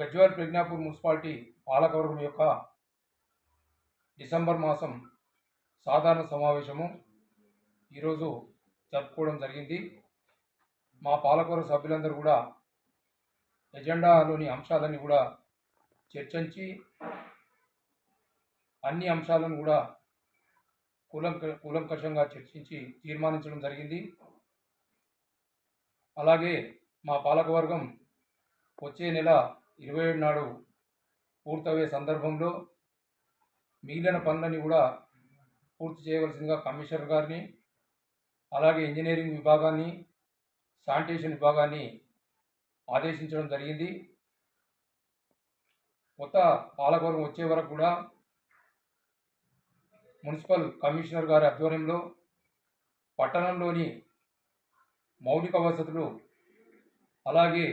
Gajwel Pragnapur municipality పాలకవర్గం యొక్క December మాసం సాధారణ సమావేశము ఈరోజు జరుపుకోవడం జరిగింది. మా పాలకవర్గ సభ్యులందరూ కూడా ఎజెండాలోని అంశాలన్నీ కూడా చర్చించి అన్ని అంశాలను కూడా కూలంక కూలంకషంగా చర్చించి తీర్మానించడం జరిగింది. అలాగే మా పాలకవర్గం వచ్చే నెల ఇరవై ఏడు నాడు పూర్తయ్యే సందర్భంలో మిగిలిన పనులని కూడా పూర్తి చేయవలసిందిగా కమిషనర్ గారిని అలాగే ఇంజనీరింగ్ విభాగాన్ని శానిటేషన్ విభాగాన్ని ఆదేశించడం జరిగింది. కొత్త పాలకవర్గం వచ్చే వరకు కూడా మున్సిపల్ కమిషనర్ గారి ఆధ్వర్యంలో పట్టణంలోని మౌలిక వసతులు అలాగే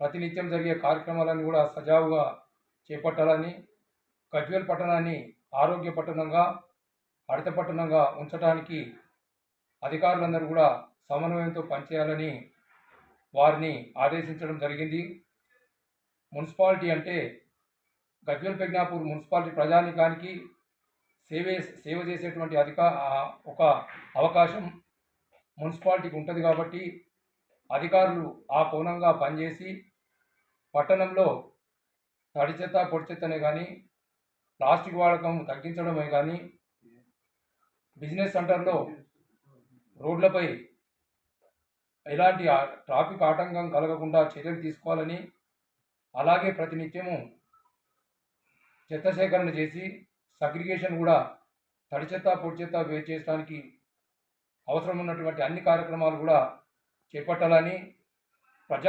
ప్రతినిత్యం జరిగే కార్యక్రమాలను కూడా సజావుగా చేపట్టాలని గజ్వేల్ పట్టణాన్ని ఆరోగ్య పట్టణంగా హరిత పట్టణంగా ఉంచడానికి అధికారులందరూ కూడా సమన్వయంతో పనిచేయాలని వారిని ఆదేశించడం జరిగింది. మున్సిపాలిటీ అంటే గజ్వేల్ ప్రజ్ఞాపూర్ మున్సిపాలిటీ ప్రజానికానికి సేవే సేవ చేసేటువంటి అధిక ఒక అవకాశం మున్సిపాలిటీకి ఉంటుంది కాబట్టి అధికారులు ఆ కోణంగా పనిచేసి పట్టణంలో తడి చెత్త పొడి చెత్తనే కానీ ప్లాస్టిక్ వాడకం తగ్గించడమే కానీ బిజినెస్ సెంటర్లో రోడ్లపై ఎలాంటి ట్రాఫిక్ ఆటంకం కలగకుండా చర్యలు తీసుకోవాలని అలాగే ప్రతినిత్యము చెత్త సేకరణ చేసి సగ్రిగేషన్ కూడా తడి చెత్త పొడి చెత్త వేరు చేయడానికి అవసరం ఉన్నటువంటి అన్ని కార్యక్రమాలు కూడా చేపట్టాలని ప్రజా